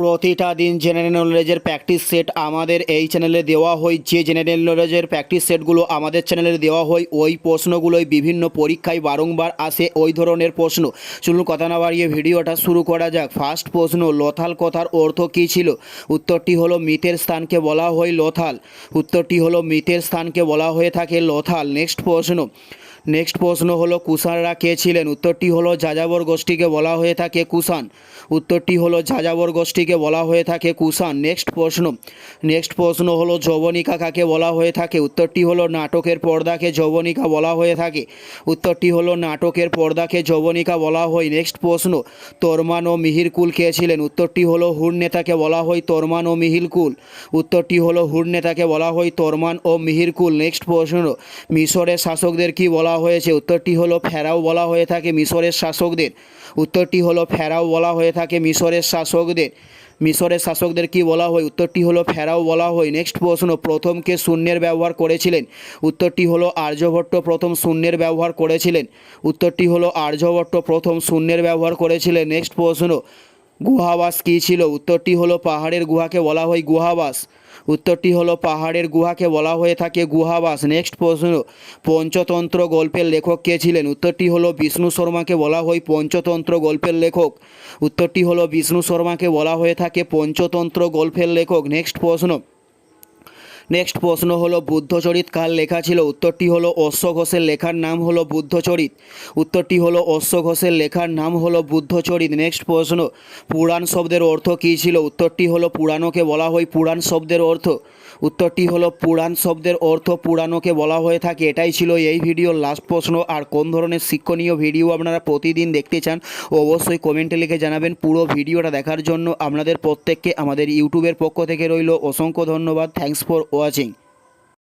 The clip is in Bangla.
প্রতিটা দিন জেনারেল নলেজের প্র্যাকটিস সেট আমাদের এই চ্যানেলে দেওয়া হয়। যে জেনারেল নলেজের প্র্যাকটিস সেটগুলো আমাদের চ্যানেলে দেওয়া হয়, ওই প্রশ্নগুলোই বিভিন্ন পরীক্ষায় বারংবার আসে ওই ধরনের প্রশ্ন। চলুন কথা না বাড়িয়ে ভিডিওটা শুরু করা যাক। ফার্স্ট প্রশ্ন, লথাল কথার অর্থ কী ছিল? উত্তরটি হলো মৃতের স্থানকে বলা হয় লথাল। উত্তরটি হলো মৃতের স্থানকে বলা হয়ে থাকে লথাল। নেক্সট প্রশ্ন নেক্সট প্রশ্ন হলো, কুষাণরা কে ছিলেন? উত্তরটি হলো, যাযাবর গোষ্ঠীকে বলা হয়ে থাকে কুষাণ। উত্তরটি হলো, যাযাবর গোষ্ঠীকে বলা হয়ে থাকে কুষাণ। নেক্সট প্রশ্ন। নেক্সট প্রশ্ন হলো, যবনিকা কাকে বলা হয়ে থাকে? উত্তরটি হলো, নাটকের পর্দাকে যবনিকা বলা হয়ে থাকে। উত্তরটি হলো, নাটকের পর্দাকে যবনিকা বলা হয়। নেক্সট প্রশ্ন। তরমান ও মিহিরকুল কে ছিলেন? উত্তরটি হলো হুর নেতাকে বলা হয় তরমান ও মিহিরকুল। উত্তরটি হলো হুর নেতাকে বলা হয় তরমান ও মিহিরকুল। নেক্সট প্রশ্ন। মিশরের শাসকদের কি বলা হয়েছে। উত্তরটি হলো ফেরাও বলা হয়ে থাকে মিশরের শাসকদের। উত্তরটি হলো ফেরাও বলা হয়ে থাকে মিশরের শাসকদের। মিশরের শাসকদের কি বলা হয়? উত্তরটি হলো ফেরাও বলা হয়। নেক্সট প্রশ্ন প্রথম কে শূন্যের ব্যবহার করেছিলেন। উত্তরটি হলো আর্যভট্ট প্রথম শূন্যের ব্যবহার করেছিলেন। উত্তরটি হলো আর্যভট্ট প্রথম শূন্যের ব্যবহার করেছিলেন। নেক্সট প্রশ্ন গুহাবাস কী ছিল? উত্তরটি হলো পাহাড়ের গুহাকে বলা হয় গুহাবাস। উত্তরটি হলো পাহাড়ের গুহাকে বলা হয়ে থাকে গুহাবাস। নেক্সট প্রশ্ন, পঞ্চতন্ত্র গল্পের লেখক কে ছিলেন? উত্তরটি হলো বিষ্ণু শর্মাকে বলা হয় পঞ্চতন্ত্র গল্পের লেখক। উত্তরটি হলো বিষ্ণু শর্মাকে বলা হয়ে থাকে পঞ্চতন্ত্র গল্পের লেখক। নেক্সট প্রশ্ন নেক্সট প্রশ্ন হলো বুদ্ধচরিত কার লেখা ছিল? উত্তরটি হলো অশ্ব ঘোষের লেখার নাম হলো বুদ্ধচরিত। উত্তরটি হলো অশ্ব ঘোষের লেখার নাম হলো বুদ্ধচরিত। নেক্সট প্রশ্ন, পুরাণ শব্দের অর্থ কী ছিল? উত্তরটি হলো পুরাণকে বলা হয় পুরাণ শব্দের অর্থ। উত্তরটি হলো পুরাণ শব্দের অর্থ পুরাণকে বলা হয়ে থাকে। এটাই ছিল এই ভিডিওর লাস্ট প্রশ্ন। আর কোন ধরনের শিক্ষণীয় ভিডিও আপনারা প্রতিদিন দেখতে চান, অবশ্যই কমেন্টে লিখে জানাবেন। পুরো ভিডিওটা দেখার জন্য আপনাদের প্রত্যেককে আমাদের ইউটিউবের পক্ষ থেকে রইল। অসংখ্য ধন্যবাদ। Thanks for watching